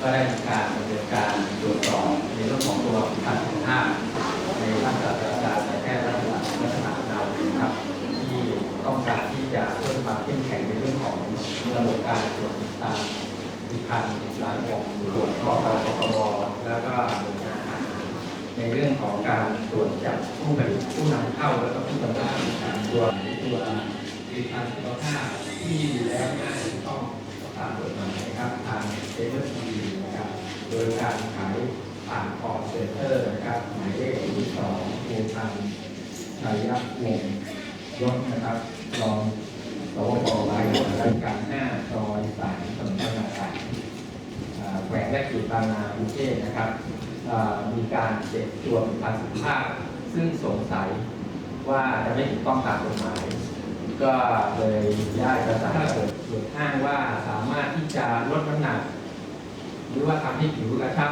ก็ได้มีการดำเนินการตรวจสอบในเรื่องของตัวผลิตภัณฑ์สุขภาพในร่างกายอาจารย์ในแพทย์รัฐบาลลักษณะนาวีครับ ที่ต้องการที่จะเพิ่มความเข้มแข็งในเรื่องของระบบการตรวจติดตามผลิตภัณฑ์รายองตรวจกอกปปวแล้วก็หน่วยงานอาหารในเรื่องของการตรวจจับผู้ผลิตผู้นำเข้าแล้วก็ผู้จำหน่ายตัวตัวผลิตภัณฑ์สุขภาพที่มีอยู่แล้ว ยการขายผ่านคอร์เซ็นเตอร์นะครับหมายเลขที่สองโทรทางชัยยักษ์วงศ์ยศนะครับรองสวปไว้รายการหน้าซอยสายถนนธนาคารแขวงและขีดบางนากรุเทพนะครับมีการเจ็บตัวผลิตภัณฑ์สุขภาพ ซึ่งสงสัยว่าจะไม่ถูกต้องตามกฎหมาย ก็เลยได้ประสานเกิดอ้างว่าสามารถที่จะลดน้ำหนัก รือว่าทำให้ผิวกระชับ